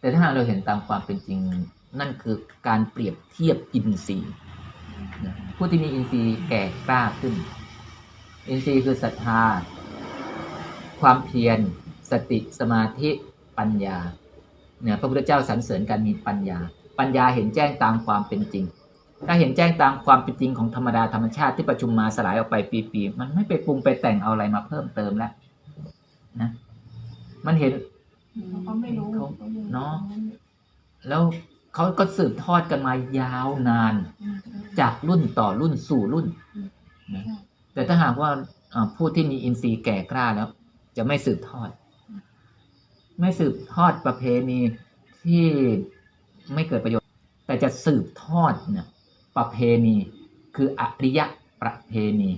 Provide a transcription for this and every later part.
แต่ถ้าหากเราเห็นตามความเป็นจริง นั่นคือการเปรียบเทียบอินทรีย์ผู้ที่มีอินทรีย์แก่กล้าขึ้น อินทรีย์คือศรัทธา ความเพียร สติสมาธิปัญญาเนี่ยพระพุทธเจ้าสรรเสริญการมีปัญญา ปัญญาเห็นแจ้งตามความเป็นจริง ถ้าเห็นแจ้งตามความเป็นจริงของธรรมดาธรรมชาติที่ประชุมมาสลายออกไปปีๆมันไม่ไปปรุงไปแต่งเอาอะไรมาเพิ่มเติมแล้วนะมันเห็น เขาเนาะแล้วเขาก็สืบทอดกันมายาวนาน จากรุ่นต่อรุ่นสู่รุ่นนะแต่ถ้าหากว่าผู้ที่มีอินทรีย์แก่กล้าแล้ว จะไม่สืบทอด ไม่สืบทอดประเพณีที่ไม่เกิดประโยชน์ แต่จะสืบทอดนี่ยประเพณีคืออริยะประเพณี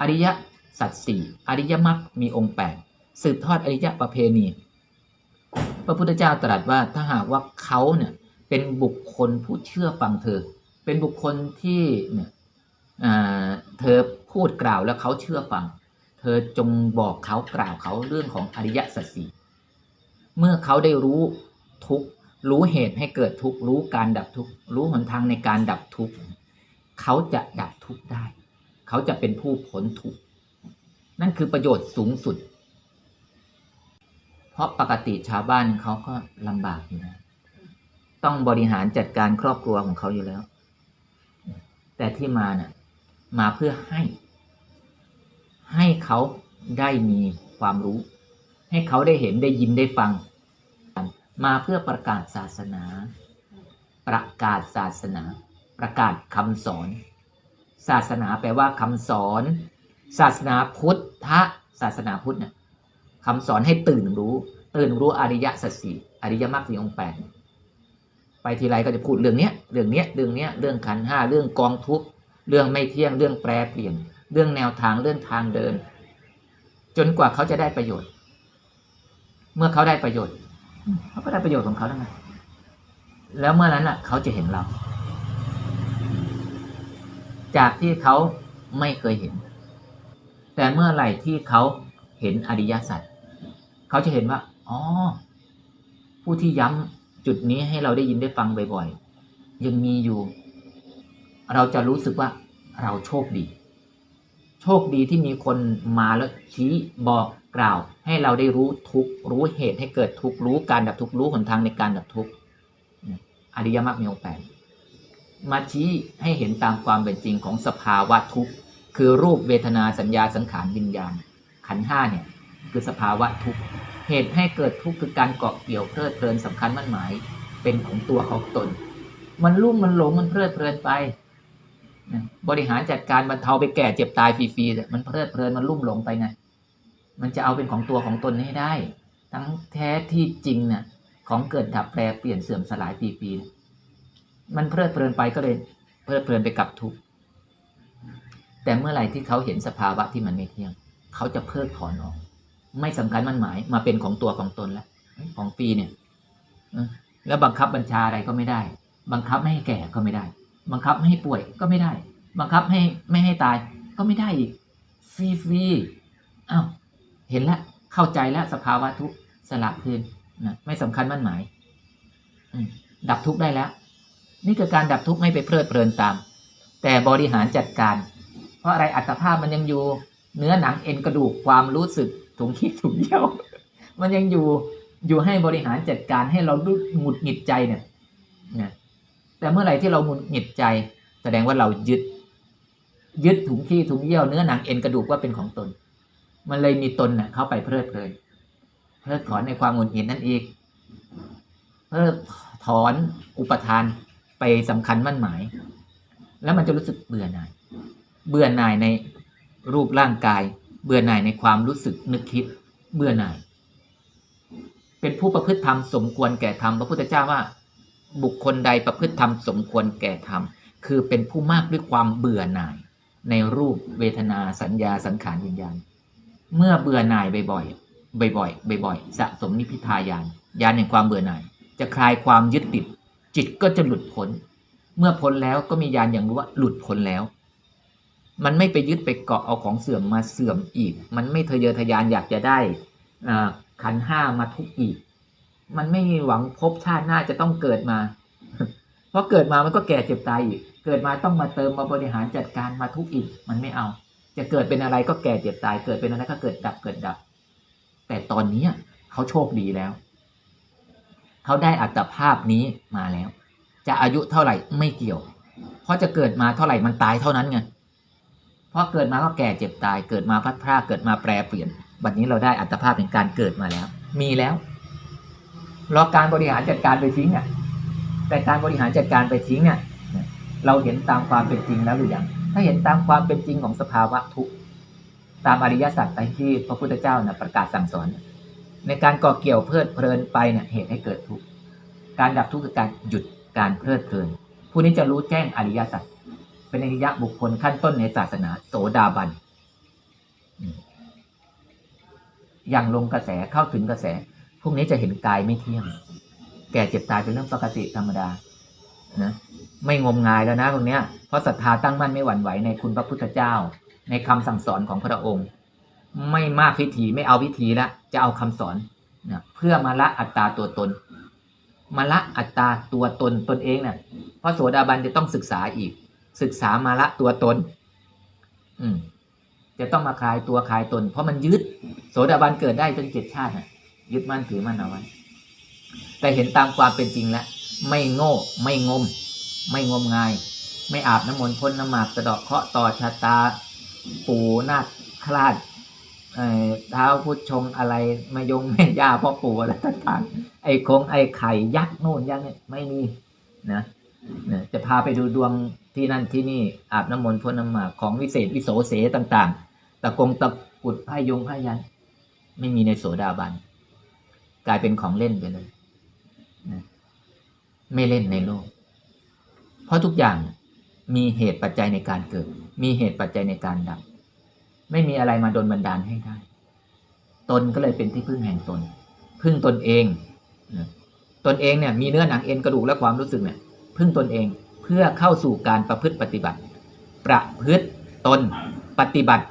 อริยสัจสี่อริยมรรคมีองค์แปดสืบทอดอริยประเพณี ระพุทธเจ้าตรัสว่าถ้าหากว่าเขาเนี่ยเป็นบุคคลผู้เชื่อฟังเธอ เป็นบุคคลที่เนี่ยเธอพูดกล่าวแล้วเขาเชื่อฟัง เธอจงบอกเขากล่าวเขาเรื่องของอริยสัจสี่เมื่อเขาได้รู้ทุกรู้เหตุให้เกิดทุกรู้การดับทุกรู้หนทางในการดับทุกเขาจะดับทุกได้ เขาจะเป็นผู้พ้นทุกนั่นคือประโยชน์สูงสุด ราะปกติชาวบ้านเขาก็ลำบากอยู่นะต้องบริหารจัดการครอบครัวของเขาอยู่แล้ว แต่ที่มาเนะ่ะ มาเพื่อให้ ให้เขาได้มีความรู้ ให้เขาได้เห็นได้ยินได้ฟัง มาเพื่อประกาศศาสนา ประกาศศาสนา ประกาศคำสอน ศาสนาแปลว่าคำสอน ศาสนาพุทธศาสนาพุทธเนี่ย คำสอนให้ตื่นรู้ ตื่นรู้อริยสัจสี่อริยมรรคสี่องค์แปดไปทีไรก็จะพูดเรื่องเนี้ยเรื่องเนี้ยเรื่องเนี้ยเรื่องขันห้าเรื่องกองทุกเรื่องไม่เที่ยงเรื่องแปรเปลี่ยน เรื่องแนวทางเรื่องทางเดิน จนกว่าเขาจะได้ประโยชน์ เมื่อเขาได้ประโยชน์เขาก็ได้ประโยชน์ของเขาแล้วไงแล้วเมื่อนั้นอะ เขาจะเห็นเรา จากที่เขาไม่เคยเห็น แต่เมื่อไหร่ที่เขาเห็นอริยสัจ เขาจะเห็นว่าอ๋อผู้ที่ย้ำจุดนี้ให้เราได้ยินได้ฟังบ่อยๆยังมีอยู่ เราจะรู้สึกว่าเราโชคดี โชคดีที่มีคนมาแล้วชี้บอกกล่าว ให้เราได้รู้ทุกรู้เหตุให้เกิดทุกรู้การดับทุกรู้หนทางในการดับทุกอริยมรรคมีองค์แปดมาชี้ให้เห็นตามความเป็นจริงของสภาวะทุกข์ คือรูปเวทนาสัญญาสังขารวิญญาณ ขันห้าเนี่ย คือสภาวะทุกข์เหตุให้เกิดทุกข์คือการเกาะเกี่ยวเพลิดเพลินสำคัญมั่นหมาย เป็นของตัวของตน มันรุ่มมันหลงมันเพลิดเพลินไปบริหารจัดการบรรเทาไปแก่เจ็บตายฟรีๆมันเพลิดเพลินมันรุ่มหลงไปไงมันจะเอาเป็นของตัวของตนให้ได้ ทั้งแท้ที่จริงเนี่ยของเกิดดับแปรเปลี่ยนเสื่อมสลายปีๆมันเพลิดเพลินไปก็เลยเพลิดเพลินไปกับทุกข์แต่เมื่อไหร่ที่เขาเห็นสภาวะที่มันไม่เที่ยง เขาจะเพิกถอนออก ไม่สำคัญมันหมาย มาเป็นของตัวของตนแล้ว ของปีเนี่ยเออแล้วบังคับบัญชาอะไรก็ไม่ได้ บังคับไม่ให้แก่ก็ไม่ได้ บังคับไม่ให้ป่วยก็ไม่ได้ บังคับให้ไม่ให้ตายก็ไม่ได้อีกฟรีฟรีอ้าวเห็นแล้วเข้าใจแล้วสภาวะทุกข์สลับคืนนะไม่สำคัญมันหมายอืมดับทุกข์ได้แล้ว นี่คือการดับทุกข์ไม่ไปเพลิดเพลินตาม แต่บริหารจัดการ เพราะอะไรอัตภาพมันยังอยู่ เนื้อหนังเอ็นกระดูกความรู้สึก ถุงคิดถุงเยี่ยว มันยังอยู่อยู่ให้บริหารจัดการให้เราดูหงุดหงิดใจเนี่ยนะแต่เมื่อไหร่ที่เราหงุดหงิดใจ แสดงว่าเรายึด ยึดถุงขี้ถุงเยี่ยวเนื้อหนังเอ็นกระดูกว่าเป็นของตน มันเลยมีตนน่ะเข้าไปเพลิดเพลินเพิกถอนในความหงุดหงิดนั่นเองเพิกถอนอุปทานไปสำคัญมั่นหมาย แล้วมันจะรู้สึกเบื่อหน่าย เบื่อหน่ายในรูปร่างกาย เบื่อหน่ายในความรู้สึกนึกคิด เบื่อหน่าย เป็นผู้ประพฤติธรรมสมควรแก่ธรรมพระพุทธเจ้าว่า บุคคลใดประพฤติธรรมสมควรแก่ธรรมคือเป็นผู้มากด้วยความเบื่อหน่าย ในรูปเวทนาสัญญาสังขารวิญญาณ เมื่อเบื่อหน่ายบ่อยๆบ่อยๆบ่อยๆสะสมนิพพิทายานยานแห่งความเบื่อหน่าย จะคลายความยึดติด จิตก็จะหลุดพ้น เมื่อพ้นแล้วก็มียานอย่างรู้ว่าหลุดพ้นแล้ว มันไม่ไปยึดไปเกาะเอาของเสื่อมมาเสื่อมอีก มันไม่ทะเยอทะยานอยากจะได้ขันห้ามาทุกอีก มันไม่มีหวังพบชาติหน้าจะต้องเกิดมา เพราะเกิดมามันก็แก่เจ็บตายอีก เกิดมาต้องมาเติมมาบริหารจัดการมาทุกอีก มันไม่เอา จะเกิดเป็นอะไรก็แก่เจ็บตาย เกิดเป็นอะไรก็เกิดดับเกิดดับ แต่ตอนนี้เขาโชคดีแล้ว เขาได้อัตภาพนี้มาแล้ว จะอายุเท่าไหร่ไม่เกี่ยว เพราะจะเกิดมาเท่าไหร่มันตายเท่านั้นไง เพราะเกิดมาก็แก่เจ็บตาย เกิดมาพัดพราเกิดมาแปรเปลี่ยนวันนี้เราได้อัตภาพในการเกิดมาแล้ว มีแล้ว รอการบริหารจัดการไปทิ้งอะ แต่การบริหารจัดการไปทิ้งเนี่ยเราเห็นตามความเป็นจริงแล้วหรือยัง ถ้าเห็นตามความเป็นจริงของสภาวะทุกข์ตามอริยสัจที่พระพุทธเจ้านะประกาศสั่งสอน ในการก่อเกี่ยวเพลิดเพลินไปเนี่ยเหตุให้เกิดทุกข์ การดับทุกข์คือการหยุดการเพลิดเพลิน ผู้นี้จะรู้แจ้งอริยสัจ เป็นอริยะบุคคลขั้นต้นในศาสนา โสดาบันอย่างลงกระแสเข้าถึงกระแส พวกนี้จะเห็นกายไม่เที่ยง แก่เจ็บตายเป็นเรื่องปกติธรรมดา นะ ไม่งมงายแล้วนะพวกเนี้ย เพราะศรัทธาตั้งมั่นไม่หวั่นไหวในคุณพระพุทธเจ้า ในคำสั่งสอนของพระองค์ ไม่มากพิธีไม่เอาพิธีละ จะเอาคำสอนนะเพื่อมาละอัตตาตัวตน มาละอัตตาตัวตนตนเองเนี่ยเพราะโสดาบันจะต้องศึกษาอีก ศึกษามาละตัวตน อืมจะต้องมาคลายตัวคลายตน เพราะมันยึด โสดาบันเกิดได้จนเจ็ดชาตินะยึดมั่นถือมั่นเอาไว้แต่เห็นตามความเป็นจริงแล้ว ไม่โง่ไม่งม ไม่งมงาย ไม่อาบน้ำมนต์พ่นน้ำหมากสะดาะเคาะต่อชะตา ปูนาคคลาดเท้าพุทชงอะไรมายงแม่ย่าพ่อปู่อะไรต่างๆไอ้คงไอ้ไข่ยักษ์โน่นยักษ์เนี่ยไม่มีนะนะจะพาไปดูดวง ที่นั่นที่นี่อาบน้ำมนต์พ่นน้ำหมากของวิเศษวิโสเสต่างๆ ตะกงตะกุดพายงพายัน ไม่มีในโสดาบัน กลายเป็นของเล่นไปเลยนะไม่เล่นในโลก เพราะทุกอย่างมีเหตุปัจจัยในการเกิด มีเหตุปัจจัยในการดับ ไม่มีอะไรมาดนบันดาลให้ได้ ตนก็เลยเป็นที่พึ่งแห่งตน พึ่งตนเอง ตนเองเนี่ยมีเนื้อหนังเอ็นกระดูกและความรู้สึกเนี่ย พึ่งตนเอง พื่อเข้าสู่การประพฤติปฏิบัติ ประพฤติตน ปฏิบัติ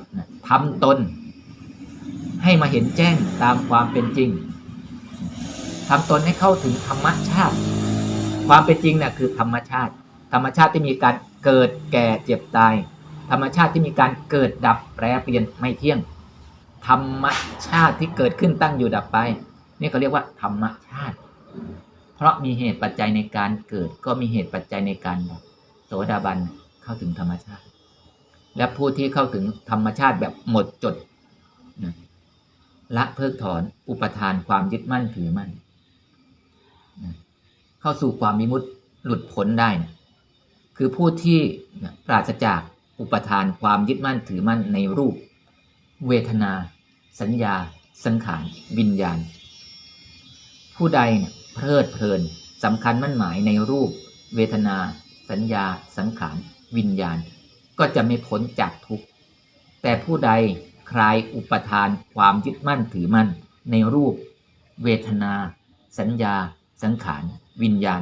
ทำตน ให้มาเห็นแจ้งตามความเป็นจริงทำตนให้เข้าถึงธรรมชาติ ความเป็นจริงนี่ยคือธรรมชาติ ธรรมชาติที่มีการเกิดแก่เจ็บตาย ธรรมชาติที่มีการเกิดดับแปรเปลี่ยนไม่เที่ยง ธรรมชาติที่เกิดขึ้นตั้งอยู่ดับไป นี่เขาเรียกว่าธรรมชาติ เพราะมีเหตุปัจจัยในการเกิด ก็มีเหตุปัจจัยในการดับโสดาบันเข้าถึงธรรมชาติ และผู้ที่เข้าถึงธรรมชาติแบบหมดจดละเพิกถอนอุปทานความยึดมั่นถือมั่น เข้าสู่ความมิมุติหลุดพ้นได้นะคือผู้ที่ปราศจากอุปทานความยึดมั่นถือมั่นในรูป เวทนา สัญญา สังขาร วิญญาณ ผู้ใดเนี่ย เพลิดเพลินสำคัญมั่นหมายในรูป เวทนา สัญญา สังขาร วิญญาณ ก็จะไม่พ้นจากทุกข์ แต่ผู้ใดคลายอุปทานความยึดมั่นถือมั่น ในรูป เวทนา สัญญา สังขาร วิญญาณ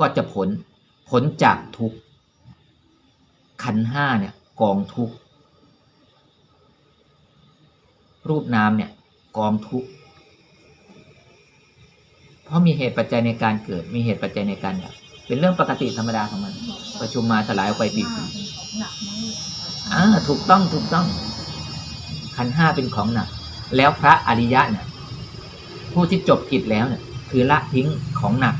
ก็จะพ้นพ้นจากทุกข์ขันห้าเนี่ยกองทุกข์รูปนามเนี่ยกองทุกข์ ราะมีเหตุปัจจัยในการเกิด มีเหตุปัจจัยในการดับเป็นเรื่องปกติธรรมดาของมัน ประชุมมาสลายออกไปปีหนักไหมอ่าถูกต้องถูกต้อง ขันห้าเป็นของหนัก แล้วพระอริยะเนี่ยผู้ที่จบกิจแล้วเนี่ยคือละทิ้งของหนัก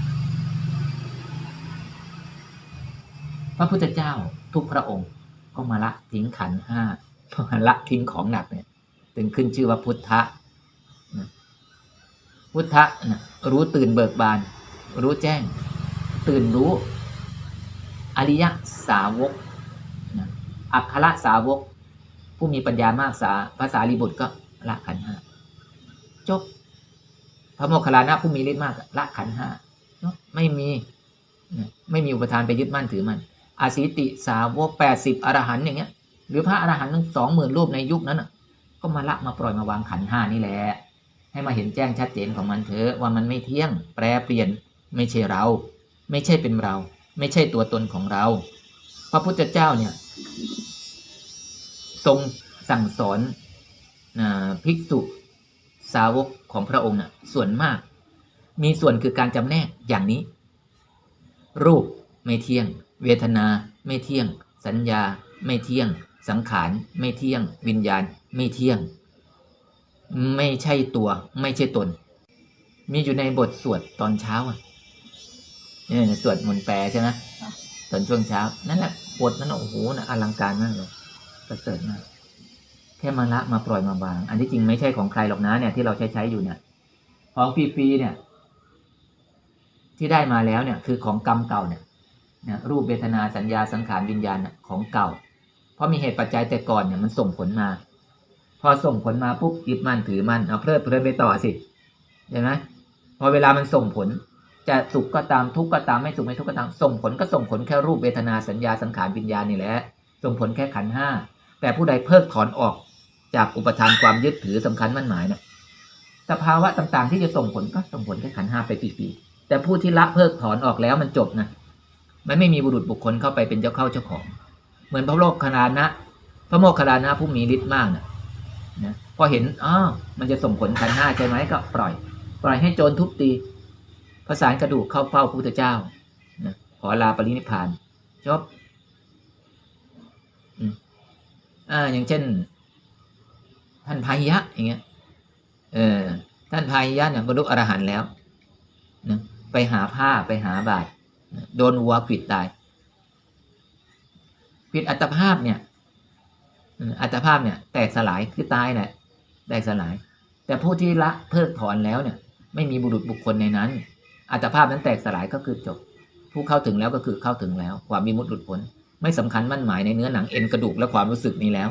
พระพุทธเจ้าทุกพระองค์ก็มาละทิ้งขันห้ามาละทิ้งของหนักเนี่ย ถึงขึ้นชื่อว่าพุทธะ พุทธะนะรู้ตื่นเบิกบาน รู้แจ้ง ตื่นรู้ อริยสาวกนะอัครสาวก ผู้มีปัญญามากษาภาษาลีบุตรก็ละขันห้าจบพระโมคคัลลานะผู้มีฤทธิ์มากละขันห้าไม่มีไม่มีอุปทานไปยึดมั่นถือมั่นอาสิติสาวกแปดสิบอรหันต์อย่างเงี้ย หรือพระอรหันต์ทั้งสองหมื่นรูปในยุคนั้นก็มาละมาปล่อยมาวางขันห้านี่แหละ ให้มาเห็นแจ้งชัดเจนของมันเถอะว่ามันไม่เที่ยง แปรเปลี่ยน ไม่ใช่เรา ไม่ใช่เป็นเรา ไม่ใช่ตัวตนของเรา พระพุทธเจ้าเนี่ย ทรงสั่งสอนอภิกษุสาวกของพระองค์น่ะ ส่วนมาก มีส่วนคือการจำแนกอย่างนี้ รูปไม่เที่ยง เวทนาไม่เที่ยง สัญญา ไม่เที่ยง สังขาร ไม่เที่ยง วิญญาณ ไม่เที่ยง ไม่ใช่ตัว ไม่ใช่ตน มีอยู่ในบทสวดตอนเช้าอะเนี่ยสวดมนต์แปลใช่ไหมตอนช่วงเช้า นั่นแหละบทนั้นโอ้โหนะอลังการมากเลยประเสริฐมากแค่มาละมาปล่อยมาบาง อันที่จริงไม่ใช่ของใครหรอกนะเนี่ยที่เราใช้ใช้อยู่เนี่ยของฟรีๆเนี่ย ที่ได้มาแล้วเนี่ย คือของกรรมเก่าเนี่ยนี่ยรูปเวทนาสัญญาสังขารวิญญาณของเก่า เพราะมีเหตุปัจจัยแต่ก่อนเนี่ยมันส่งผลมา พอส่งผลมาปุ๊บยึดมันถือมันเอาเพลิดเพลินไปต่อสิเห็นไหมพอเวลามันส่งผล จะสุขก็ตามทุกข์ก็ตามไม่สุขไม่ทุกข์ก็ตาม ส่งผลก็ส่งผลแค่รูปเวทนาสัญญาสังขารวิญญาณนี่แหละส่งผลแค่ขันห้าแต่ผู้ใดเพิกถอนออกจากอุปทานความยึดถือสำคัญมั่นหมายเนี่ยสภาวะต่างๆ ที่จะส่งผลก็ส่งผลแค่ขันห้าไปปีๆแต่ผู้ที่ละเพิกถอนออกแล้วมันจบนะมันไม่มีบุรุษบุคคลเข้าไปเป็นเจ้าเข้าเจ้าของ เหมือนพระโลกคณานะ พระโมคคัลานะผู้มีฤทธิ์มากนะ นะพอเห็นอ้าวมันจะส่งผลขันธ์ห้าใช่ไหมก็ปล่อย ปล่อยให้โจรทุบตีประสานกระดูกเข้าเฝ้าพระพุทธเจ้านะขอลาปรินิพานจบอ่าอย่างเช่น ท่านพาหิยะอย่างเงี้ยเออท่านพาหิยะเนี่ยบรรลุอรหันต์แล้วนะไปหาผ้าไปหาบาตรนะโดนวัวขิดตายขิดอัตภาพเนี่ย อัตภาพเนี่ยแตกสลายคือตายแหละแตกสลาย แต่ผู้ที่ละเพิกถอนแล้วเนี่ย ไม่มีบุรุษบุคคลในนั้น อัตภาพนั้นแตกสลายก็คือจบ ผู้เข้าถึงแล้วก็คือเข้าถึงแล้ว ความมีมุตหลุดพ้นไม่สำคัญมั่นหมายในเนื้อหนังเอ็นกระดูกและความรู้สึกนี้แล้ว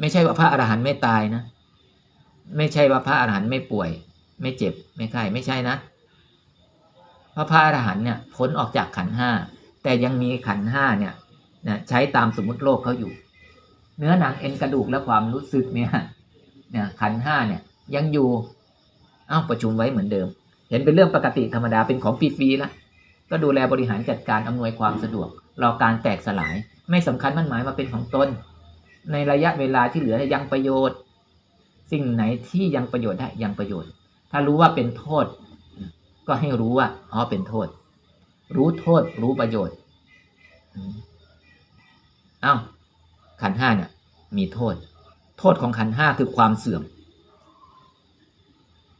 ไม่ใช่ว่าพระอรหันต์ไม่ตายนะ ไม่ใช่ว่าพระอรหันต์ไม่ป่วย ไม่เจ็บ ไม่ไข้ไม่ใช่นะพระพระอรหันต์เนี่ยพ้นออกจากขันห้าแต่ยังมีขันห้าเนี่ย นะใช้ตามสมมติโลกเขาอยู่ เนื้อหนังเอ็นกระดูกและความรู้สึกเนี่ยนี่ยขันห้าเนี่ยยังอยู่เอ้าประชุมไว้เหมือนเดิม เห็นเป็นเรื่องปกติธรรมดาเป็นของฟรีๆแล้วก็ดูแลบริหารจัดการอำนวยความสะดวกรอการแตกสลาย ไม่สำคัญมั่นหมายมาเป็นของตน ในระยะเวลาที่เหลือยังประโยชน์ สิ่งไหนที่ยังประโยชน์ได้ยังประโยชน์ ถ้ารู้ว่าเป็นโทษ ก็ให้รู้ว่าอ๋อเป็นโทษ รู้โทษรู้ประโยชน์ อืมเอ้าขันธ์ห้าเนี่ยมีโทษ โทษของขันธ์ห้าคือความเสื่อม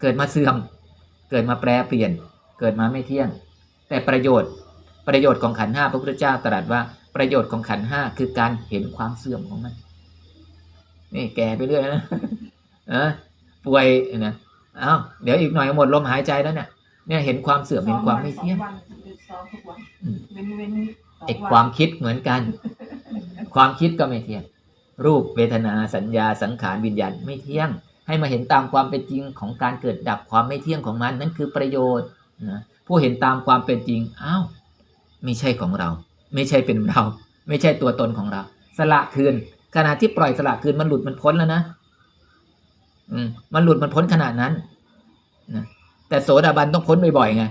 เกิดมาเสื่อม เกิดมาแปรเปลี่ยน เกิดมาไม่เที่ยง แต่ประโยชน์ประโยชน์ของขันธ์ห้าพระพุทธเจ้าตรัสว่าประโยชน์ของขันธ์ห้าคือการเห็นความเสื่อมของมัน นี่แก่ไปเรื่อยนะเออป่วยนะเอ้าเดี๋ยวอีกหน่อยหมดลมหายใจแล้วเนี่ยเนี่ยเห็นความเสื่อมเห็นความไม่เที่ยงสองวันซ้อมทุกวันอืมเว้นเว้นสงไอ้ความคิดเหมือนกัน ความคิดก็ไม่เที่ยง รูปเวทนาสัญญาสังขารวิญญาณไม่เที่ยง ให้มาเห็นตามความเป็นจริงของการเกิดดับความไม่เที่ยงของมันนั่นคือประโยชน์นะผู้เห็นตามความเป็นจริงอ้าวไม่ใช่ของเรา ไม่ใช่เป็นเรา ไม่ใช่ตัวตนของเรา สละคืน ขณะที่ปล่อยสละคืนมันหลุดมันพ้นแล้วนะอืมมันหลุดมันพ้นขนาดนั้นนะแต่โสดาบันต้องพ้นบ่อยๆไง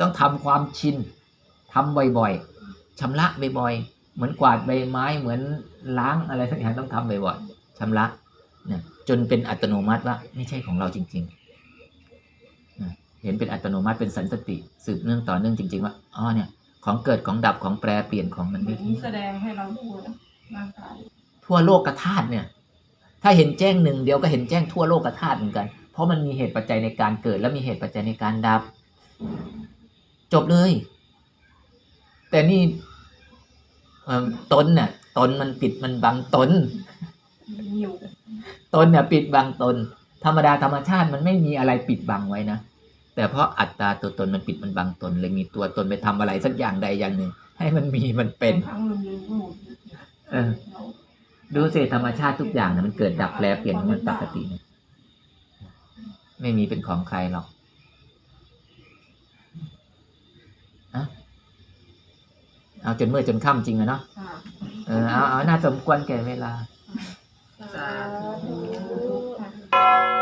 ต้องทำความชินทำบ่อยๆชำระบ่อยๆ เหมือนกวาดใบไม้เหมือนล้างอะไรสักอย่างต้องทำบ่อยๆชำระเนี่ยจนเป็นอัตโนมัติว่าไม่ใช่ของเราจริงๆนะเห็นเป็นอัตโนมัติเป็นสันสติสืบเนื่องต่อเนื่องจริง ๆ ว่าอ๋อเนี่ย ของเกิดของดับของแปรเปลี่ยนของมันเหมืไม่อนเที่ยงแสดงให้เราดูนะร่างกายทั่วโลกธาตุเนี่ย ถ้าเห็นแจ้งหนึ่งเดียวก็เห็นแจ้งทั่วโลกธาตุเหมือนกัน เพราะมันมีเหตุปัจจัยในการเกิด และมีเหตุปัจจัยในการดับ จบเลย แต่นี่เอิ่ม ตนเนี่ยตนมันปิดมันบังตนหิวตนเนี่ยปิดบังตน ธรรมดาธรรมชาติมันไม่มีอะไรปิดบังไว้นะแต่เพราะอัตตาตัวตนมันปิดมันบังตนเลยมีตัวตนไปทำอะไรสักอย่างใดอย่างหนึ่ง ให้มันมีมันเป็นบางครั้งมันยืนหมุนเออดูสิธรรมชาติทุกอย่างนะมันเกิดดับแปรเปลี่ยนของมันปกตินะไม่มีเป็นของใครหรอก เอาจนเมื่อจนค่ำจริงอะเนาะเออเอาเอาน่าสมควรแก่เวลา สาธุ